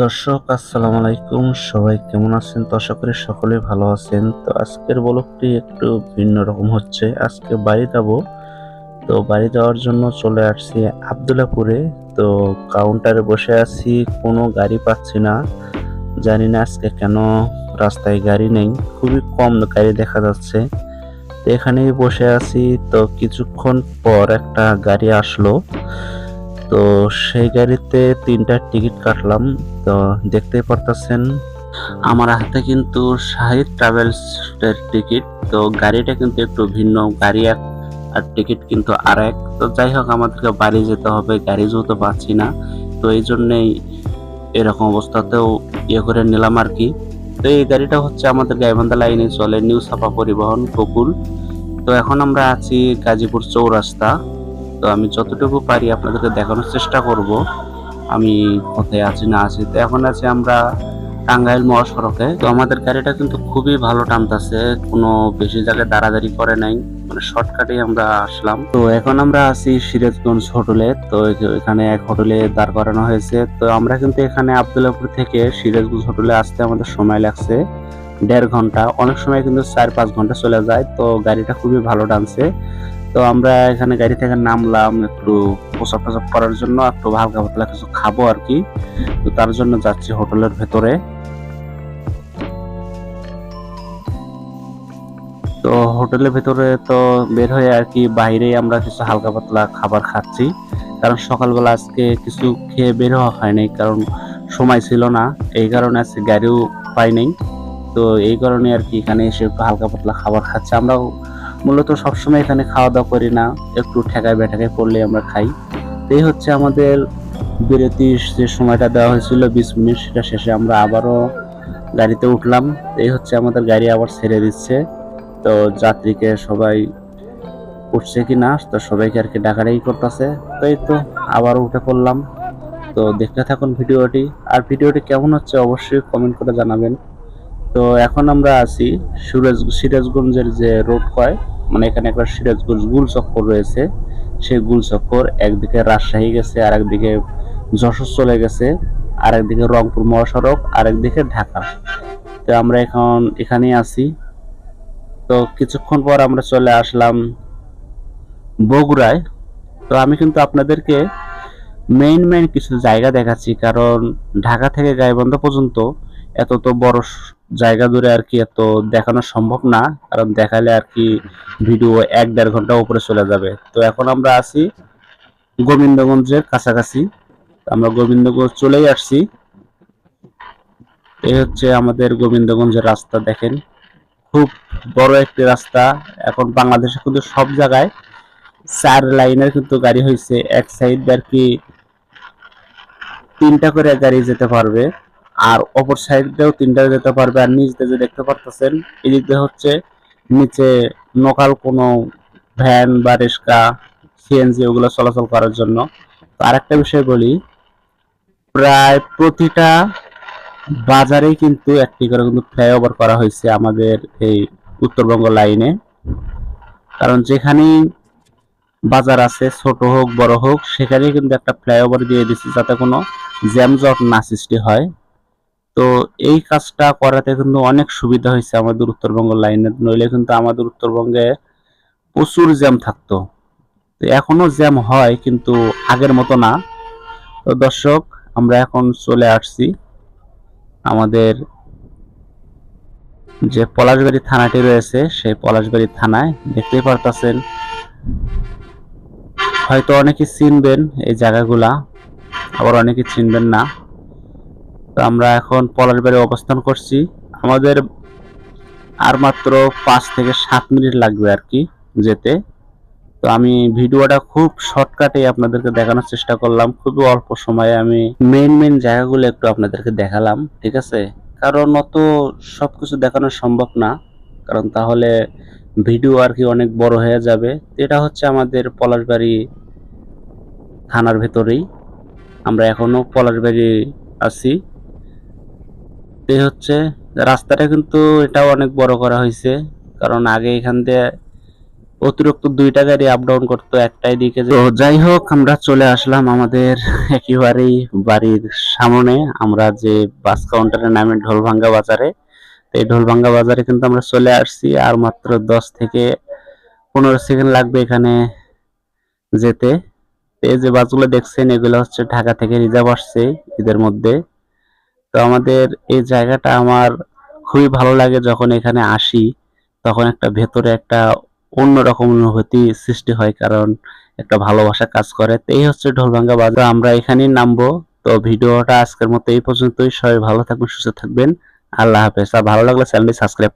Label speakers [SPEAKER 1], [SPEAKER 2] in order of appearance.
[SPEAKER 1] দর্শক, আসসালামু আলাইকুম। সবাই কেমন আছেন? তো আশা করি সকলে ভালো আছেন। তো আজকের ব্লগটি একটু ভিন্ন রকম হচ্ছে। আজকে বাড়ি যাব। তো বাড়ি যাওয়ার জন্য চলে আসছি আবদুল্লাপুরে। তো কাউন্টারে বসে আছি। কোনো গাড়ি পাচ্ছি না। জানি না আজকে কেন রাস্তায় গাড়ি নেই। খুবই কম গাড়ি দেখা যাচ্ছে। তো এখানেই বসে আছি। তো কিছুক্ষণ পর একটা গাড়ি আসলো। তো সেই গাড়িতে তিনটা টিকিট কাটলাম। তো দেখতেই পারতেছেন, আমার হাতে কিন্তু শাহিদ ট্রাভেলস এর টিকিট। তো গাড়িটা কিন্তু একটু ভিন্ন গাড়ি এক আর টিকিট কিন্তু আর এক তো যাই হোক, আমাদেরকে বাড়ি যেতে হবে, গাড়ি যেহেতু পাচ্ছি না, তো এই জন্যেই এরকম অবস্থাতেও ইয়ে করে নিলাম আর কি। তো এই গাড়িটা হচ্ছে আমাদের গাইবান্ধা লাইনে চলে, নিউ সাফা পরিবহন গোকুল তো এখন আমরা আছি গাজীপুর চৌরাস্তা। তো আমি যতটুকু পারি আপনাদেরকে দেখানোর চেষ্টা করব, আমি কোথায় আছি না আছি। তো এখন আছি আমরা টাঙ্গাইল মহাসড়কে। তো আমাদের গাড়িটা কিন্তু খুবই ভালো টানতেছে, কোনো বেশি জায়গায় দাঁড়াদাঁড়ি করে নাই মানে শর্টকাটেই আমরা আসলাম। তো এখন আমরা আছি সিরাজগঞ্জ হোটেলে, তো এখানে এক হোটেলে দাঁড় করানো হয়েছে। তো আমরা কিন্তু এখানে আবদুল্লাপুর থেকে সিরাজগঞ্জ হোটেলে আসতে আমাদের সময় লাগছে দেড় ঘণ্টা। অনেক সময় কিন্তু চার পাঁচ ঘণ্টা চলে যায়, তো গাড়িটা খুবই ভালো টানছে। তো আমরা এখানে গাড়ি থেকে নামলাম একটু প্রসাব টসাব করার জন্য একটু হালকা পাতলা কিছু খাব আর কি। তো তার জন্য যাচ্ছি হোটেলের ভেতরে। তো হোটেলের ভেতরে তো বের হয়ে আর কি বাইরে আমরা কিছু হালকা পাতলা খাবার খাচ্ছি। কারণ সকালবেলা আজকে কিছু খেয়ে বের হওয়া হয়নি কারণ সময় ছিল না। এই কারণে আজকে গাড়িও পাইনি তো এই কারণে আর কি এখানে এসে হালকা পাতলা খাবার খাচ্ছি। আমরা মূলত সবসময় এখানে খাওয়া দাওয়া করি না, একটু ঠেকায় বেঠাকায় পড়লে আমরা খাই। এই হচ্ছে আমাদের বিরতির যে সময়টা দেওয়া হয়েছিল, বিশ মিনিট, সেটা শেষে আমরা আবারও গাড়িতে উঠলাম। এই হচ্ছে আমাদের গাড়ি আবার ছেড়ে দিচ্ছে। তো যাত্রীকে সবাই উঠছে কি না, তো সবাইকে আর কি ডাকাডাকি করতেছে। তো এই তো আবার উঠে পড়লাম। তো দেখতে থাকুন ভিডিওটি। আর ভিডিওটি কেমন হচ্ছে অবশ্যই কমেন্ট করে জানাবেন। তো এখন আমরা আছি সুরেজ, সিরাজগঞ্জের যে রোড কয় মানে এখানে একটা সিরাজগঞ্জ গুল চক্কর রয়েছে। সেই গুল চক্কর একদিকে রাজশাহী গেছে আর একদিকে যশোর চলে গেছে আর একদিকে রংপুর মহাসড়ক আর একদিকে ঢাকা। তো আমরা এখন এখানেই আছি। তো কিছুক্ষণ পর আমরা চলে আসলাম বগুড়ায়। তো আমি কিন্তু আপনাদেরকে মেইন মেইন কিছু জায়গা দেখাচ্ছি, কারণ ঢাকা থেকে গাইবন্ধ পর্যন্ত এত তো বড় জায়গা ধরে আর কি এত দেখানো সম্ভব না, কারণ দেখালে আর কি ভিডিও এক দেড় ঘণ্টা উপরে চলে যাবে। তো এখন আমরা আছি গোবিন্দগঞ্জের কাছাকাছি। আমরা গোবিন্দগঞ্জ চলেই আসছি। এই হচ্ছে আমাদের গোবিন্দগঞ্জের রাস্তা, দেখেন। খুব বড় একটি রাস্তা। এখন বাংলাদেশে কিন্তু সব জায়গায় চার লাইনের কিন্তু গাড়ি হয়েছে এক সাইড আর কি তিনটা করে গাড়ি যেতে পারবে। আর অপর সাইড দিয়েও তিনটা যেতে পারবে আর নিচ দিয়ে যে দেখতে পারতেছেন, এদিক দিয়ে হচ্ছে নিচে লোকাল কোনো ভ্যান বা রিক্সা সিএনজি ওগুলো চলাচল করার জন্য। তো আরেকটা বিষয় বলি, প্রায় প্রতিটা বাজারেই কিন্তু একটি করে কিন্তু ফ্লাইওভার করা হয়েছে আমাদের এই উত্তরবঙ্গ লাইনে। কারণ যেখানেই বাজার আছে, ছোট হোক, বড় হোক, সেখানেই কিন্তু একটা ফ্লাইওভার দিয়ে দিচ্ছে যাতে কোনো জ্যামজট না সৃষ্টি হয়। তো এই কাজটা করাতে কিন্তু অনেক সুবিধা হয়েছে আমাদের উত্তরবঙ্গ লাইনে। নইলে কিন্তু আমাদের উত্তরবঙ্গে প্রচুর জ্যাম থাকতো। তো এখনও জ্যাম হয় কিন্তু আগের মতো না। তো দর্শক, আমরা এখন চলে আসছি আমাদের যে পলাশবাড়ি থানাটি রয়েছে, সেই পলাশবাড়ি থানায়। দেখতেই পারতাছেন, হয়তো অনেকে চিনবেন এই জায়গাগুলা, আবার অনেকে চিনবেন না। তো আমরা এখন পলাশবাড়ি অবস্থান করছি। আমাদের আর মাত্র পাঁচ থেকে সাত মিনিট লাগবে আর কি যেতে। তো আমি ভিডিওটা খুব শর্টকাটে আপনাদেরকে দেখানোর চেষ্টা করলাম। খুবই অল্প সময়ে আমি মেন মেন জায়গাগুলো একটু আপনাদেরকে দেখালাম, ঠিক আছে? কারণ অত সব কিছু দেখানো সম্ভব না, কারণ তাহলে ভিডিও আর কি অনেক বড় হয়ে যাবে। এটা হচ্ছে আমাদের পলাশবাড়ি থানার ভেতরেই। আমরা এখনও পলাশবাড়ি আছি। এই হচ্ছে, রাস্তাটা কিন্তু এটাও অনেক বড় করা হয়েছে। কারণ আগে এখান দিয়ে অতিরিক্ত দুইটা গাড়ি আপ ডাউন করতো একটাই দিকে তো যাই হোক, আমরা চলে আসলাম আমাদের একেবারেই বাড়ির সামনে। আমরা যে বাস কাউন্টারে নামে ঢোলভাঙ্গা বাজারে। তো এই ঢোলভাঙ্গা বাজারে কিন্তু আমরা চলে আসছি, আর মাত্র দশ থেকে পনেরো সেকেন্ড লাগবে এখানে যেতে। এই যে বাসগুলো দেখছেন, এগুলো হচ্ছে ঢাকা থেকে রিজার্ভ আসছে ঈদের মধ্যে। তো আমাদের এই জায়গাটা আমার খুবই ভালো লাগে যখন এখানে আসি, তখন একটা ভেতরে একটা অন্যরকম অনুভূতি সৃষ্টি হয়, কারণ একটা ভালোবাসা কাজ করে। তো এই হচ্ছে ঢোলভাঙ্গা বাজার। আমরা এখানেই নামবো। তো ভিডিওটা আজকের মতো এই পর্যন্তই। সবাই ভালো থাকবেন, সুস্থ থাকবেন। আল্লাহ হাফেজ। আর ভালো লাগলে চ্যানেলটি সাবস্ক্রাইব